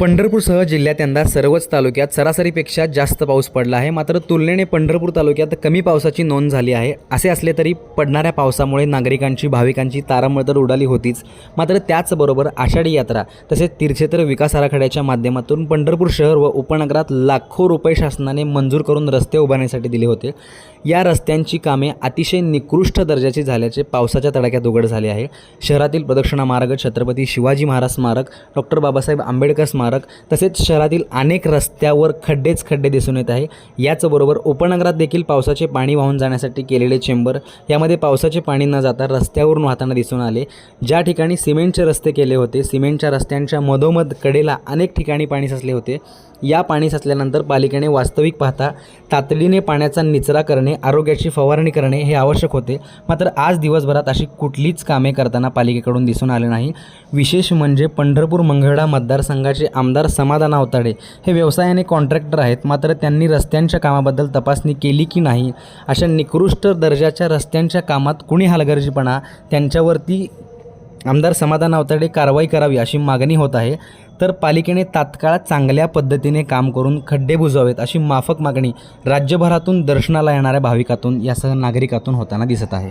पंढरपूरसह जिल्ह्यात यंदा सर्वच तालुक्यात सरासरीपेक्षा जास्त पाऊस पडला आहे. मात्र तुलनेने पंढरपूर तालुक्यात कमी पावसाची नोंद झाली आहे. असे असले तरी पडणाऱ्या पावसामुळे नागरिकांची भाविकांची तारांबळ तर उडाली होतीच. मात्र त्याचबरोबर आषाढी यात्रा तसेच तीर्थक्षेत्र विकास आराखड्याच्या माध्यमातून पंढरपूर शहर व उपनगरात लाखो रुपये शासनाने मंजूर करून रस्ते उभारण्यासाठी दिले होते. या रस्त्यांची कामे अतिशय निकृष्ट दर्जाची झाल्याचे पावसाच्या तडाख्यात उघड झाले आहे. शहरातील प्रदक्षिणा मार्ग छत्रपती शिवाजी महाराज स्मारक डॉक्टर बाबासाहेब आंबेडकर स्मारक स्मारक तसेच शहरातील अनेक रस्त्यावर खड्डेच खड्डे दिसून येत आहे. याचबरोबर उपनगरात देखील पावसाचे पाणी वाहून जाण्यासाठी केलेले चेंबर यामध्ये पावसाचे पाणी न जाता रस्त्यावरून वाहताना दिसून आले. ज्या ठिकाणी सिमेंटचे रस्ते केले होते सिमेंटच्या रस्त्यांच्या मधोमध कडेला अनेक ठिकाणी पाणी साचले होते. या पाणी साचल्यानंतर पालिकेने वास्तविक पाहता तातडीने पाण्याचा निचरा करणे आरोग्याची फवारणी करणे हे आवश्यक होते. मात्र आज दिवसभरात अशी कुठलीच कामे करताना पालिकेकडून दिसून आले नाही. विशेष म्हणजे पंढरपूर मंगळा मतदारसंघाचे आमदार समाधान अवताडे हे व्यवसायाने कॉन्ट्रॅक्टर आहेत मात्र त्यांनी रस्त्यांच्या कामाबद्दल तपासणी केली की नाही? अशा निकृष्ट दर्जाच्या रस्त्यांच्या कामात कुणी हलगर्जीपणा? त्यांच्यावरती आमदार समाधान अवताडे कारवाई करावी अशी मागणी होत आहे. तर पालिकेने तात्काळ चांगल्या पद्धतीने काम करून खड्डे बुजवावेत अशी माफक मागणी राज्यभरातून दर्शनाला येणाऱ्या भाविकातून यासह नागरिकातून होताना दिसत आहे.